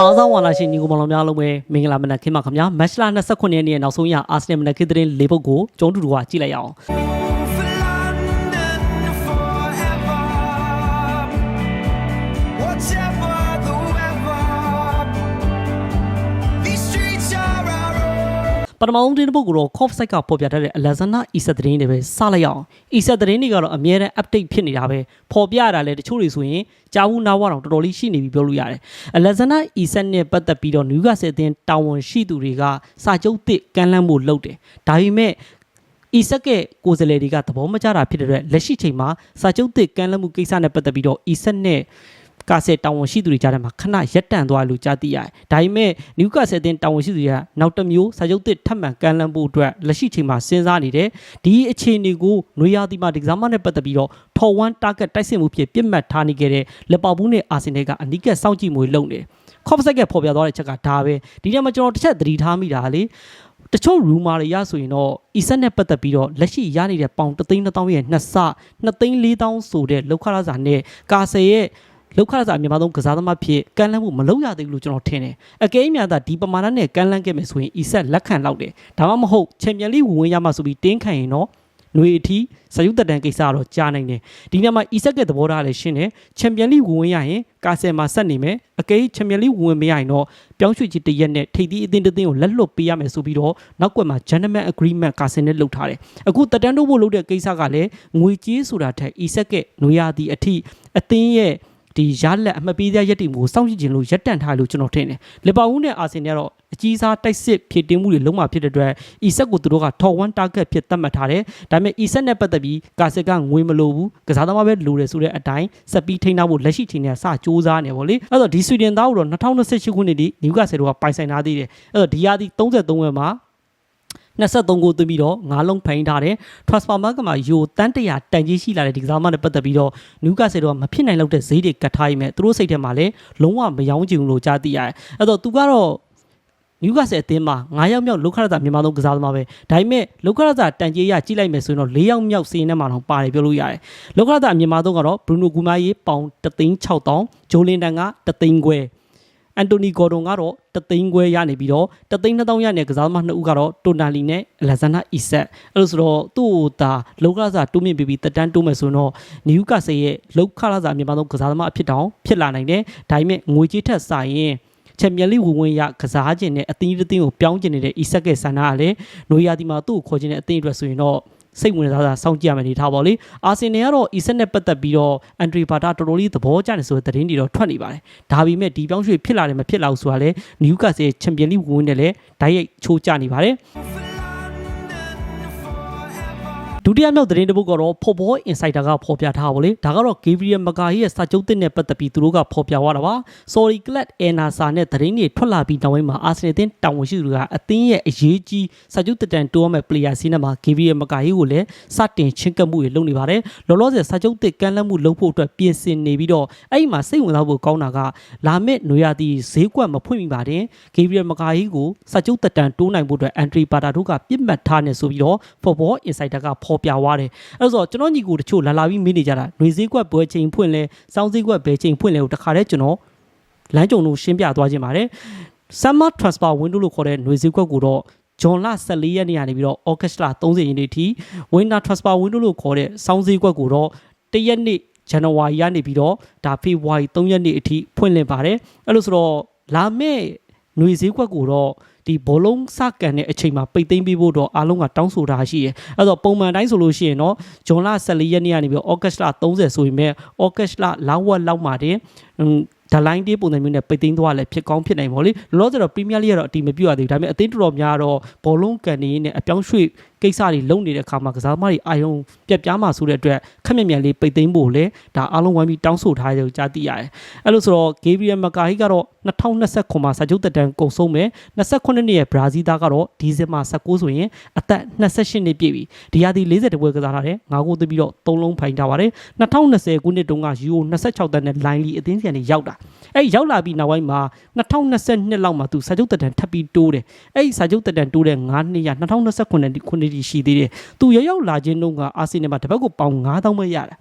အားစားဝါလာရှင်ညီကိုမောင်လောင်များလုံးပဲမင်္ဂလာမနက်ခင်းပါခင်ဗျာမတ်လ29ရက်နေ့ရဲ့နောက်ဆုံးရအာဆင်နယ်မနက်ခင်းသတင်း၄ပုဒ်ကိုကျုံးတူတူကကြည့်လိုက်ရအောင် ပထမဆုံးသတင်းတစ်ပုဒ်ကိုတော့ Cough Site ကပေါ်ပြထားတဲ့ Alexander Isak သတင်းတွေပဲစလိုက်ရအောင် Isak သတင်းတွေကတော့အများနဲ့ update ဖြစ်နေတာပဲပေါ်ပြရတာလဲတချို့တွေဆိုရင်ကြာဘူးနားဝတော့တော်တော်လေးရှိနေပြီပြောလို့ရတယ် Alexander Isak နဲ့ပတ်သက်ပြီးတော့ Newcastle အသင်းတာဝန်ရှိသူတွေကစာချုပ်သစ်ကမ်းလှမ်းဖို့လုပ်တယ်ဒါပေမဲ့ဤဆက်ကရဲ့ကိုယ်စားလှယ်တွေကသဘောမကျတာဖြစ်တဲ့အတွက်လက်ရှိချိန်မှာစာချုပ်သစ်ကမ်းလှမ်းမှုကိစ္စနဲ့ပတ်သက်ပြီးတော့ဤဆက်နဲ့ ကာဆယ်တာဝန်ရှိသူတွေကြားထဲမှာခဏရက်တန့်သွားလို့ကြားသိရတယ်။ဒါပေမဲ့နျူကာဆယ်တင်တာဝန်ရှိသူတွေကနောက်တစ်မျိုးစာချုပ်သစ်ထပ်မံကမ်းလှမ်းဖို့အတွက်လက်ရှိချိန်မှာစဉ်းစားနေတယ်။ဒီအခြေအနေကိုနွေရာသီမှာဒီကစားမနဲ့ပတ်သက်ပြီးတော့ထော်ဝမ်တာဂက်တိုက်စစ်မှုဖြစ်ပြစ်မှတ်ထားနေခဲ့တဲ့လက်ပေါပူးနဲ့အာဆင်နယ်ကအနီးကပ်စောင့်ကြည့်မှုတွေလုပ်နေတယ်။ခေါပဆက်ကပေါ်ပြသွားတဲ့ချက်ကဒါပဲ။ဒီနေ့မှာကျွန်တော်တစ်ချက်သတိထားမိတာလေတချို့ rumor တွေရဆိုရင်တော့ ESET နဲ့ပတ်သက်ပြီးတော့လက်ရှိရနေတဲ့ပေါင်3သိန်း1000ရဲ့နှစ်ဆ2သိန်း4000ဆိုတဲ့လောက်ခရစာနဲ့ကာဆယ်ရဲ့ လောက်ခရစာအမြဲတမ်းကစားသမားဖြစ်ကမ်းလှမ်းမှုမလုပ်ရသေးဘူးလို့ကျွန်တော်ထင်တယ်အကယ်၍များသာဒီပမာဏနဲ့ကမ်းလှမ်းခဲ့မယ်ဆိုရင်ဤဆက်လက်ခံလောက်တယ်ဒါမှမဟုတ်ချန်ပီယံလိဝင်ဝင်ရမှဆိုပြီးတင်းခံရင်တော့နွေအထိစရုပ်တတန်ကိစ္စတော့ကြားနိုင်တယ်ဒီနေ့မှာအီဆက်ကရဲ့သဘောထားလည်းရှင်းတယ်ချန်ပီယံလိဝင်ဝင်ရရင်ကာဆယ်မှာဆက်နေမယ်အကယ်ချန်ပီယံလိဝင်ဝင်မရရင်တော့ပြောင်းရွှေ့ကြီးတရက်နဲ့ထိပ်သီးအသင်းတစ်သင်းကိုလက်လွတ်ပေးရမယ်ဆိုပြီးတော့နောက်ကွယ်မှာ gentleman agreement ကာဆယ်နဲ့လုပ်ထားတယ်အခုတတန်တို့ဖို့လုပ်တဲ့ကိစ္စကလည်းငွေကြေးဆိုတာထက်အီဆက်ကရဲ့နွေရာသီအထိအသင်းရဲ့ ဒီရလက်အမပေးတဲ့ရက်တီကိုစောင့်ကြည့်ခြင်းလို့ရက်တန့်ထားလို့ကျွန်တော်ထင်တယ်လီဗာပူးနဲ့အာဆင်နယ်ကတော့အကြီးစားတိုက်စစ်ဖြစ်တင်းမှုတွေလုံးဝဖြစ်တဲ့အတွက် ESET ကိုသူတို့က top 1 target ဖြစ်သတ်မှတ်ထားတယ်ဒါပေမဲ့ ESET နဲ့ပတ်သက်ပြီးကာစစ်ကငွေမလိုဘူးကစားသမားပဲလိုတယ်ဆိုတဲ့အတိုင်းဆက်ပြီးထိန်းထားဖို့လက်ရှိချိန်နဲ့စစူးစမ်းနေပါလေအဲ့တော့ဒီဆွီဒင်သားကိုတော့2028ခုနှစ်ဒီနျူကာဆယ်တို့ကပိုင်ဆိုင်ထားသေးတယ်အဲ့တော့ဒီယာဒီ33ဝက်မှာ 23ကိုသွင်းပြီးတော့ငါးလုံးဖိန်ထားတယ် transfer market မှာယူတန်းတရာတန်ကြီးရှိလာတဲ့ဒီကစားမနဲ့ပတ်သက်ပြီးတော့နျူကာဆယ်တို့ကမဖြစ်နိုင်လောက်တဲ့ဈေးတွေကတ်ထားရမယ်သူတို့စိတ်ထဲမှာလည်းလုံးဝမယောင်းချင်ဘူးလို့ကြားသိရတယ်အဲ့တော့သူကတော့နျူကာဆယ်အသင်းမှာ9ယောက်မြောက်လုခရတာမြန်မာသုံးကစားသမားပဲဒါပေမဲ့လုခရတာတန်ကြေးရကြီးလိုက်မယ်ဆိုရင်တော့4ယောက်မြောက်စီးရင်ထဲမှာတော့ပါတယ်ပြောလို့ရတယ်လုခရတာမြန်မာသုံးကတော့ဘရူနိုဂူမာရေးပေါင်36000ဂျိုလင်တန်က3သိန်းခွဲ အန်တိုနီဂေါ်ဒွန်ကတော့3သိန်းခွဲရနေပြီးတော့3သိန်း2000ရနေကစားသမားနှစ်ဦးကတော့တိုနာလီနဲ့အလက်ဇန်နာအီဆက်အဲ့လိုဆိုတော့သူ့ဟိုဒါလုခရတာတိုးမြင့်ပြီးပြီးတက်တန်းတိုးမယ်ဆိုရင်တော့နျူကာဆယ်ရဲ့လုခရတာမြန်မာသုံးကစားသမားအဖြစ်တောင်ဖြစ်လာနိုင်တယ်ဒါပေမဲ့ငွေကြေးထက်စာရင်ချန်ပီယံလိဝင်ဝင်ရကစားခြင်းနဲ့အသင်းတစ်သင်းကိုပြောင်းကျင်နေတဲ့ Isak ရဲ့ဆန္ဒကလည်းနွေရာသီမှာသူ့ကိုခေါ်ခြင်းတဲ့အသင်းအတွက်ဆိုရင်တော့ စိတ်ဝင်စားစားစောင့်ကြည့်ရမယ်နေထားပါလေအာဆင်နယ်ကတော့ Isak နဲ့ပတ်သက်ပြီးတော့အန်ဒရီဘာတာတော်တော်လေးသဘောကျတယ်ဆိုတဲ့သတင်းတွေတော့ထွက်နေပါတယ်ဒါပေမဲ့ဒီပြောင်းရွှေ့ဖြစ်လာတယ်မဖြစ်လာဘူးဆိုတာလည်းနျူကာဆယ်ချန်ပီယံလိဝင်ဝင်နဲ့လည်းဓာတ်ရိုက်ချိုးကျနေပါတယ် For London forever. ဒုတိယမြောက်သတင်းတစ်ပုဒ်ကတော့ Football Insider ကဖော်ပြထားပါလေဒါကတော့ Gabriel Magalhaes ရဲ့စာချုပ်သစ်နဲ့ပတ်သက်ပြီးသူတို့ကဖော်ပြသွားတာပါ Sorry Glad Enasa နဲ့သတင်းတွေထွက်လာပြီးနောက်ပိုင်းမှာ Arsenal အသင်းတာဝန်ရှိသူတွေကအသင်းရဲ့အရေးကြီးစာချုပ်တက်တန်တိုးရမယ့် player စီးနဲ့မှာ Gabriel Magalhaes ကိုလည်းစတင်ချင်းကပ်မှုတွေလုပ်နေပါတယ်လောလောဆယ်စာချုပ်သစ်ကမ်းလှမ်းမှုလုပ်ဖို့အတွက်ပြင်ဆင်နေပြီးတော့အဲ့ဒီမှာစိတ်ဝင်စားဖို့ကောင်းတာကလာမယ့်နွေရာသီဈေးကွက်မဖွင့်မိပါတယ် Gabriel Magalhaes ကိုစာချုပ်တက်တန်တိုးနိုင်ဖို့အတွက် Entry Bata တို့ကပြစ်မှတ်ထားနေဆိုပြီးတော့ Football Insider ကဖပြသွားတယ်အဲ့တော့ကျွန်တော်ညီကိုတချို့လာလာပြီးမေးနေကြတာຫນွေဈေးကွက်ပွဲချိန်ဖွင့်လဲစောင်းဈေးကွက်ဘယ်ချိန်ဖွင့်လဲကိုတခါတည်းကျွန်တော်လမ်းကြုံလို့ရှင်းပြသွားခြင်းပါတယ် Summer Transfer Window လို့ခေါ်တဲ့ຫນွေဈေးကွက်ကိုတော့ဂျွန်လ14ရက်နေ့ကနေပြီးတော့ August လ30ရက်နေ့ထိ Winter Transfer Window လို့ခေါ်တဲ့စောင်းဈေးကွက်ကိုတော့တရက်နေ့ဇန်နဝါရီကနေပြီးတော့ဒါဖေဖော်ဝါရီ3ရက်နေ့အထိဖွင့်လှစ်ပါတယ်အဲ့လိုဆိုတော့လာမယ့်ຫນွေဈေးကွက်ကိုတော့ ဒီဘောလုံးစကန်တဲ့အချိန်မှာပိတ်သိမ်းပေးဖို့တော့အားလုံးကတောင်းဆိုတာရှိရဲအဲ့တော့ပုံမှန်တိုင်းဆိုလို့ရှိရင်တော့ဂျွန်လ14ရက်နေ့ကနေပြီးတော့ August လ30ဆိုရင်မဲ့ August လလောက်ဝက်လောက်မှာတင်ဒလိုင်းတေးပုံစံမျိုးနဲ့ပိတ်သိမ်းသွားလည်းဖြစ်ကောင်းဖြစ်နိုင်ပါလေလောလောဆယ်တော့ Premier League ကတော့အတီမပြုတ်ရသေးဘူးဒါပေမဲ့အသင်းတော်တော်များတော့ဘောလုံးကန်နေနဲ့အပြောင်းရွှေ့ ကိစ္စတွေလုပ်နေတဲ့အခါမှာကစားသမားတွေအာယုံပြက်ပြားမှာဆိုတဲ့အတွက်ခက်မြက်မြက်လေးပိတ်သိမ်းဖို့လေဒါအားလုံးဝိုင်းပြီးတောင်းဆိုထားတယ်လို့ကြားသိရတယ်အဲ့လိုဆိုတော့ Gabriel Magalhaes ကတော့2029မှာစာချုပ်သက်တမ်းကုန်ဆုံးမယ်29နှစ်ရဲ့ဘရာဇီးသားကတော့ဒီဇင်ဘာ19ဆိုရင်အသက်28နှစ်ပြည့်ပြီဒီရာသီ40ပွဲကစားထားတယ်ငါးကိုသိပြီးတော့3လုံးဖိုင်ထားပါတယ်2020ခုနှစ်တုန်းက Euro 26တန်းနဲ့ line လီအသင်းစီကနေရောက်တာ အဲ့ရောက်လာပြီးနောက်ပိုင်းမှာ2022လောက်မှာသူစာချုပ်သက်တမ်းထပ်ပြီးတိုးတယ်အဲ့ဒီစာချုပ်သက်တမ်းတိုးတဲ့9နှစ်ရ2029ခုနှစ်ထိရှိသေးတယ်သူရောက်ရောက်လာခြင်းတုန်းကအာဆင်နယ်မှာတစ်ပတ်ကိုပေါင်9000ပဲရတာ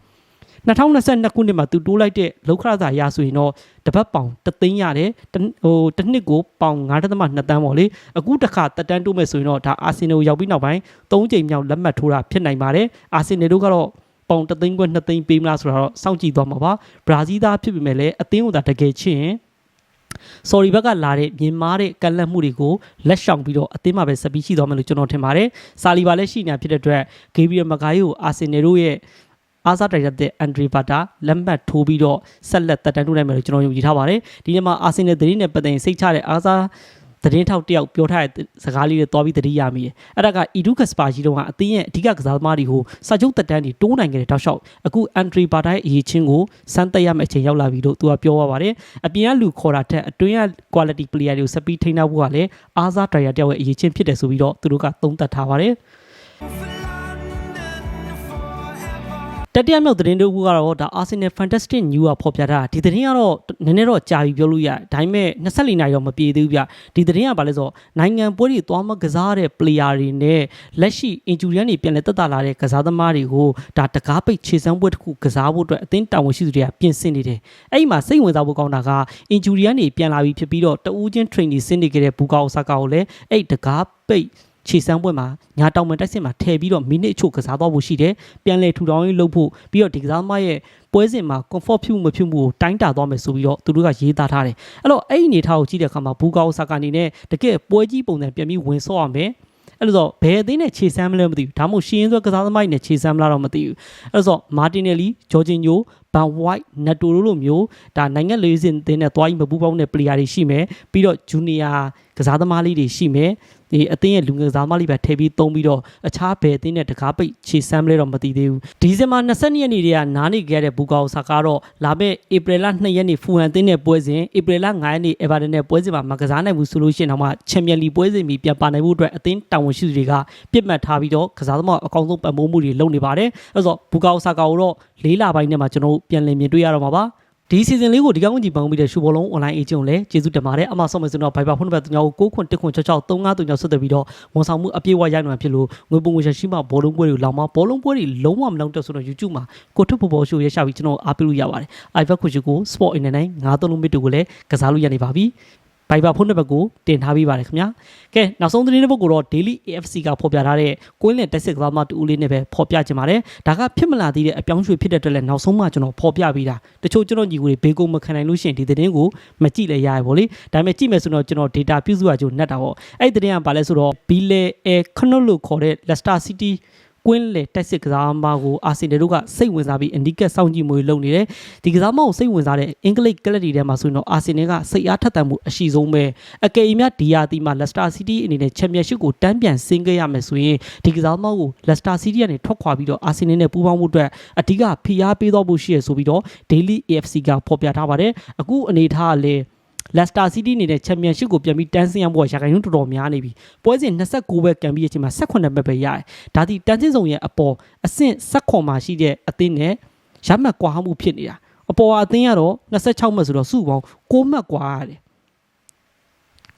2022ခုနှစ်မှာသူတိုးလိုက်တဲ့လောက်ခရသာရဆိုရင်တော့တပတ်ပေါင်တသိန်းရတယ်တဟိုတစ်နှစ်ကိုပေါင်9.2တန်းပေါ့လေအခုတစ်ခါတက်တန်းတိုးမယ်ဆိုရင်တော့ဒါအာဆင်နယ်ရောက်ပြီးနောက်ပိုင်း၃ချိန်မြောက်လက်မှတ်ထိုးတာဖြစ်နိုင်ပါတယ်အာဆင်နယ်တို့ကတော့ ပေါင်တသိန်းခွဲ2သိန်းပေးမလားဆိုတော့စောင့်ကြည့်သွားမှာပါဘရာဇီးသားဖြစ်ပေမဲ့လည်းအသင်းကတကယ်ချစ်ရင် sorry ဘက်ကလာတဲ့မြင်မာတဲ့ကန့်လန့်မှုတွေကိုလက်ရှောင်ပြီးတော့အသင်းမှာပဲဆက်ပြီးရှိသွားမယ်လို့ကျွန်တော်ထင်ပါတယ်။စာလီဘာလည်းရှိနေတာဖြစ်တဲ့အတွက်ဂေဘရီယယ်မဂိုင်ကိုအာဆင်နယ်တို့ရဲ့အားစားတိုက်တဲ့အန်ဒရီဘာတာလက်မှတ်ထိုးပြီးတော့ဆက်လက်တက်တန်းထိုးနိုင်မယ်လို့ကျွန်တော်ယုံကြည်ထားပါတယ်။ဒီနေ့မှာအာဆင်နယ်သတင်းနဲ့ပတ်သက်ရင်စိတ်ချတဲ့အားစား သတင်းထောက်တယောက်ပြောထားတဲ့စကားလေးတွေတွားပြီးသတိရမိတယ်။အဲ့ဒါကအီဒူကစပါကြီးတို့ကအသင်းရဲ့အဓိကကစားသမားတွေကိုစာချုပ်တက်တန်းတွေတိုးနိုင်ခဲ့တဲ့တောက်လျှောက်အခုအန်ဒရီဘာတာရဲ့အရေးချင်းကိုစမ်းသက်ရမယ့်အချိန်ရောက်လာပြီလို့သူကပြောသွားပါတယ်။အပြင်ကလူခေါ်တာထက်အတွင်းက quality player တွေကိုဆက်ပြီးထိန်းထားဖို့ကလည်းအားစားတိုင်ယာတယောက်ရဲ့အရေးချင်းဖြစ်တယ်ဆိုပြီးတော့သူတို့ကသုံးသပ်ထားပါတယ်။ For London forever. တတိယမြောက်သတင်းတို့ကတော့ဒါ Arsenal Fantastic News ကဖော်ပြထားတာဒီသတင်းကတော့နည်းနည်းတော့ကြာပြီပြောလို့ရတယ်ဒါပေမဲ့24နိုင်တော့မပြေသေးဘူးဗျဒီသတင်းကဘာလဲဆိုတော့နိုင်ငံပွဲတွေသွားမကစားတဲ့ player တွေနဲ့လက်ရှိ injury ကနေပြန်လဲတက်တာလာတဲ့ကစားသမားတွေကိုဒါတကားပိတ်ခြေစမ်းပွဲတစ်ခုကစားဖို့အတွက်အသင်းတာဝန်ရှိသူတွေကပြင်ဆင်နေတယ်အဲ့ဒီမှာစိတ်ဝင်စားဖို့ကောင်းတာက injury ကနေပြန်လာပြီးဖြစ်ပြီးတော့တဦးချင်း training ဆင်းနေကြတဲ့ဘူကာအိုဆာကာကိုလည်းအဲ့ဒီတကားပိတ် ခြေစမ်းပွဲမှာညာတောင်ပန်တိုက်စစ်မှာထည့်ပြီးတော့မိနစ်အချို့ကစားသွားဖို့ရှိတယ်။ပြန်လဲထူထောင်ရေးလုပ်ဖို့ပြီးတော့ဒီကစားသမားရဲ့ပွဲစဉ်မှာ comfort ဖြစ်မှုမဖြစ်မှုကိုတိုင်းတာသွားမယ်ဆိုပြီးတော့သူတို့ကရေးသားထားတယ်။အဲ့တော့အဲ့ဒီအနေထားကိုကြည့်တဲ့အခါမှာဘူကာအိုဆာကာအနေနဲ့တကယ်ပွဲကြီးပုံစံပြန်ပြီးဝင်ဆော့ရမယ်။အဲ့လိုဆိုဘယ်အသင်းနဲ့ခြေစမ်းမလဲမသိဘူးဒါမှမဟုတ်ရှင်းရင်းစွဲကစားသမားတွေနဲ့ခြေစမ်းမလားတော့မသိဘူးအဲ့လိုဆိုမာတင်နယ်လီဂျော်ဂျင်ညိုဘန်ဝိုက်နက်တိုလိုလိုမျိုးဒါနိုင်ငံလေးစင်အသင်းနဲ့သွားပြီးမပူးပေါင်းတဲ့ player တွေရှိမယ်ပြီးတော့ဂျူနီယာကစားသမားလေးတွေရှိမယ် ဒီအသင်းရဲ့လူငယ်ကစားသမားလေးပဲထည့်ပြီးသုံးပြီးတော့အခြားဘယ်အသင်းနဲ့တကားပိတ်ခြေစမ်းမလဲတော့မသိသေးဘူးဒီဇင်ဘာ22ရက်နေ့တည်းကနားနေခဲ့တဲ့ဘူကာအိုဆာကတော့လာမယ့်ဧပြီလ2ရက်နေ့ဖူဟန်အသင်းနဲ့ပွဲစဉ်ဧပြီလ9ရက်နေ့အေဗာတန်နဲ့ပွဲစဉ်မှာမကစားနိုင်ဘူးဆိုလို့ရှိရင်တော့မှချန်ပီယံလီပွဲစဉ်ပြီးပြန်ပါနိုင်ဖို့အတွက်အသင်းတာဝန်ရှိသူတွေကပြစ်မှတ်ထားပြီးတော့ကစားသမားအကောင်းဆုံးပတ်မိုးမှုတွေလုပ်နေပါတယ်အဲဆိုဘူကာအိုဆာကာကိုတော့လေးလပိုင်းနဲ့မှကျွန်တော်တို့ပြန်လည်မြင်တွေ့ရတော့မှာပါ ဒီစီဇန်လေးကိုဒီကောင်းကြီးပန်ပြီးတဲ့ရှူဘောလုံး online agent ကိုလည်းကျေးဇူးတင်ပါတယ်အမဆော့မယ်ဆိုတော့ Viber ဖုန်းနံပါတ်3ကို6ခွန်း1ခွန်း6 6 3 5 3 6ဆက်သွယ်ပြီးတော့ဝန်ဆောင်မှုအပြည့်အဝရိုက်နိုင်ဖြစ်လို့ငွေပုံငွေချက်ရှိမှဘောလုံးပွဲတွေလောင်မဘောလုံးပွဲတွေလုံးဝမလောင်တက်ဆိုတော့ YouTube မှာကိုထွတ်ဘောဘောရှိုးရရှာပြီးကျွန်တော်အားပေးလို့ရပါတယ် iVac ခုချီကို Sport in နဲ့ငါးသုံးလုံးမစ်တို့ကိုလည်းကစားလို့ရနေပါပြီ ဘိုင်ဘာဖုန်းနံပါတ်ကိုတင်ထားပေးပါတယ်ခင်ဗျာကဲနောက်ဆုံးသတင်းတစ်ပုဒ်ကိုတော့ Daily AFC ကဖော်ပြထားတဲ့ကွင်းလင်တက်စစ်ကစားမတူဦးလေးနဲ့ပဲဖော်ပြချင်ပါတယ်ဒါကဖြစ်မလာသေးတဲ့အပြောင်းရွှေ့ဖြစ်တဲ့အတွက်လည်းနောက်ဆုံးမှကျွန်တော်ဖော်ပြပေးတာတချို့ကျွန်တော်ညီကိုတွေဘေးကုန်းမခံနိုင်လို့ရှိရင်ဒီသတင်းကိုမကြည့်လဲရရပါလေဒါပေမဲ့ကြည့်မယ်ဆိုတော့ကျွန်တော် data ပြုစုရကြိုးနှက်တာပေါ့အဲ့ဒီသတင်းကဘာလဲဆိုတော့ Bile Air Knot လို့ခေါ်တဲ့ Leicester City ကွင်းလေတက်စစ်ကစားမကိုအာဆင်နယ်တို့ကစိတ်ဝင်စားပြီးအနီးကပ်စောင့်ကြည့်မှုတွေလုပ်နေတယ်ဒီကစားမကိုစိတ်ဝင်စားတဲ့အင်္ဂလိပ်ကလပ်တွေထဲမှာဆိုရင်တော့အာဆင်နယ်ကစိတ်အားထက်သန်မှုအရှိဆုံးပဲအကယ်၍များဒီယာတီမှာလက်စတာစီးတီးအနေနဲ့ချန်ပီယံရှစ်ကိုတန်းပြန်ဆင်းခဲ့ရမယ်ဆိုရင်ဒီကစားမကိုလက်စတာစီးတီးကနေထွက်ခွာပြီးတော့အာဆင်နယ်နဲ့ပူးပေါင်းမှုအတွက်အဓိကဖိအားပေးတော့ဖို့ရှိရဆိုပြီးတော့ Daily AFC ကဖော်ပြထားပါတယ်အခုအနေထားကလည်း လက်စတာစီးတီးနေတဲ့ချန်ပီယံရှစ်ကိုပြန်ပြီးတန်းဆင်းရဖို့ရာခိုင်နှုန်းတော်တော်များနေပြီပွဲစဉ်29ပဲကန်ပြီးအချိန်မှာ18ပဲပဲရတယ်ဒါဒီတန်းစင်းဆောင်ရဲ့အပေါ်အဆင့်16မှာရှိတဲ့အသင်းနဲ့ရမှတ်ကွာမှုဖြစ်နေတာအပေါ်အသင်းကတော့26မှတ်ဆိုတော့စုပေါင်း6မှတ်ကွာရတယ်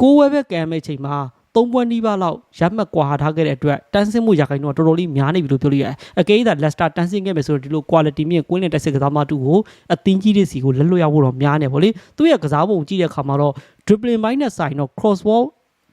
6ဝဲပဲကန်မဲ့အချိန်မှာ သုံးပွဲနီးပါးလောက်ရမှတ်ကွာထားခဲ့တဲ့အတွက်တန်းစင်းမှုရာခိုင်နှုန်းကတော်တော်လေးများနေပြီလို့ပြောလို့ရတယ်အကယ်၍သာလက်စတာတန်းစင်းခဲ့မယ်ဆိုတော့ဒီလို quality မြင့်ကွင်းလင်တက်စစ်ကစားမတူကိုအသင်းကြီးတွေစီကိုလက်လွတ်ရဖို့တော့များနေပါလေသူ့ရဲ့ကစားပုံကြည့်တဲ့အခါမှာတော့ dribbling ဘိုင်းနဲ့ဆိုင်တော့ cross ball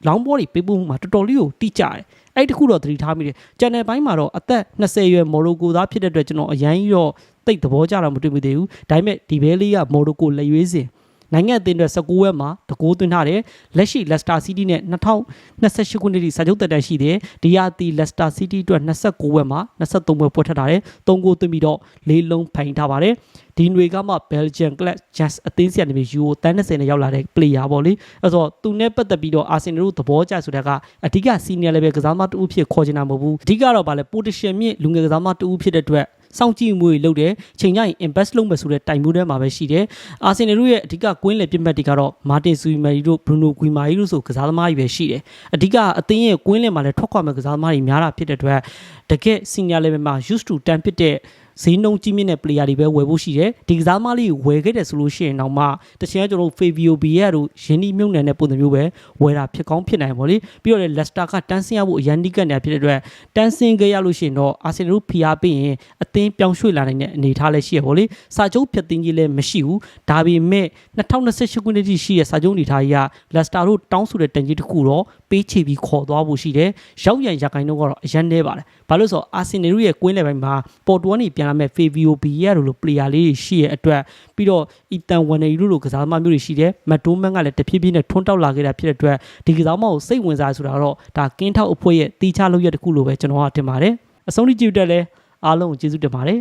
လောင်းဘောတွေပေးပို့မှုမှာတော်တော်လေးကိုတိကျတယ်အဲ့ဒီတစ်ခုတော့သတိထားမိတယ်ကျန်တဲ့ဘိုင်းမှာတော့အသက်20ရွယ်မော်ရိုကိုသားဖြစ်တဲ့အတွက်ကျွန်တော်အရန်ကြီးတော့တိတ်သဘောကျတာမတွေ့မိသေးဘူးဒါပေမဲ့ဒီဘဲလေးကမော်ရိုကိုလက်ရွေးစင် နိုင်ငံအသင်းအတွက်19ဝက်မှာတကိုးသွင်းထားတယ်လက်ရှိလက်စတာစီးတီးနဲ့2028ခုနှစ်ထိစာချုပ်တက်တန်းရှိတယ်ဒီယာတီလက်စတာစီးတီးအတွက်29ဝက်မှာ23ဝက်ပွဲထပ်ထားတယ်3ဂိုးသွင်းပြီးတော့လေးလုံးဖိုင်ထားပါတယ်ဒီနွေကမှ Belgian Club Just အသင်းစီကနေပြီး Euro တန်း30နဲ့ရောက်လာတဲ့ player ပေါ့လေအဲ့တော့သူနဲ့ပတ်သက်ပြီးတော့ Arsenal တို့သဘောကျဆိုတဲ့ကအဓိက senior level ကစားသမားတူဖြစ်ခေါ်ချင်တာမဟုတ်ဘူးအဓိကတော့ဗာလဲ position မြင့်လူငယ်ကစားသမားတူဖြစ်တဲ့အတွက် စောင့်ကြည့်မှုတွေလုပ်တယ်ချိန်ကြရင် invest လုပ်မယ်ဆိုတဲ့တိုင်မှုထဲမှာပဲရှိတယ်အာဆင်နယ်တို့ရဲ့အဓိကကွင်းလေပြစ်မှတ်တွေကတော့မာတင်ဆူမရီတို့ဘရူနိုဂွီမာရီတို့ဆိုကစားသမားတွေပဲရှိတယ်အဓိကအသင်းရဲ့ကွင်းလေမှာလည်းထွက်ခွာမဲ့ကစားသမားတွေများတာဖြစ်တဲ့အတွက်တကယ် senior level မှာ used to တန်ဖြစ်တဲ့ ဈေးနှုန်းကြီးမြင့်တဲ့ player တွေပဲဝယ်ဖို့ရှိတယ်ဒီကစားသမားလေးကိုဝယ်ခဲ့တယ်ဆိုလို့ရှိရင်တော့မှတချင်ကကျွန်တော်တို့ Fabio B ရဲ့တို့ရင်းနှီးမြုပ်နှံတဲ့ပုံစံမျိုးပဲဝယ်တာဖြစ်ကောင်းဖြစ်နိုင်ပါလေပြီးတော့လေ Leicester ကတန်းဆင်းရဖို့အရန်နီးကပ်နေတာဖြစ်တဲ့အတွက်တန်းဆင်းခဲ့ရလို့ရှိရင်တော့ Arsenal တို့ဖိအားပေးရင်အသင်းပြောင်းရွှေ့လာနိုင်တဲ့အနေအထားလည်းရှိရပါလေစာချုပ်ဖြတ်သိမ်းကြီးလည်းမရှိဘူးဒါပေမဲ့2028ခုနှစ်ထိရှိတဲ့စာချုပ်အနေအထားကြီးက Leicester တို့တောင်းဆိုတဲ့တန်ကြီးတစ်ခုတော့ပေးချေပြီးခေါ်သွားဖို့ရှိတယ်ရောက်ရန်ရခိုင်တော့ကတော့အရန်နေပါတယ်ဘာလို့လဲဆိုတော့ Arsenal တို့ရဲ့ကွင်းလယ်ပိုင်းမှာပေါ်တူကနေပြန်လာမဲ့ Fabio B ရဲ့လို player လေးတွေရှိရဲ့အတွက်ပြီးတော့ Ethan Wanner တို့လိုကစားသမားမျိုးတွေရှိတယ်မတ်တိုးမန်ကလည်းတဖြည်းဖြည်းနဲ့ထွန်းတောက်လာခဲ့တာဖြစ်တဲ့အတွက်ဒီကစားသမားကိုစိတ်ဝင်စားဆိုတာတော့ဒါကင်းထောက်အဖွဲ့ရဲ့တီးခြားလုပ်ရက်တစ်ခုလိုပဲကျွန်တော်ကထင်ပါတယ်အဆုံးထိကြည့်တက်လဲအားလုံးကိုကျေးဇူးတင်ပါတယ်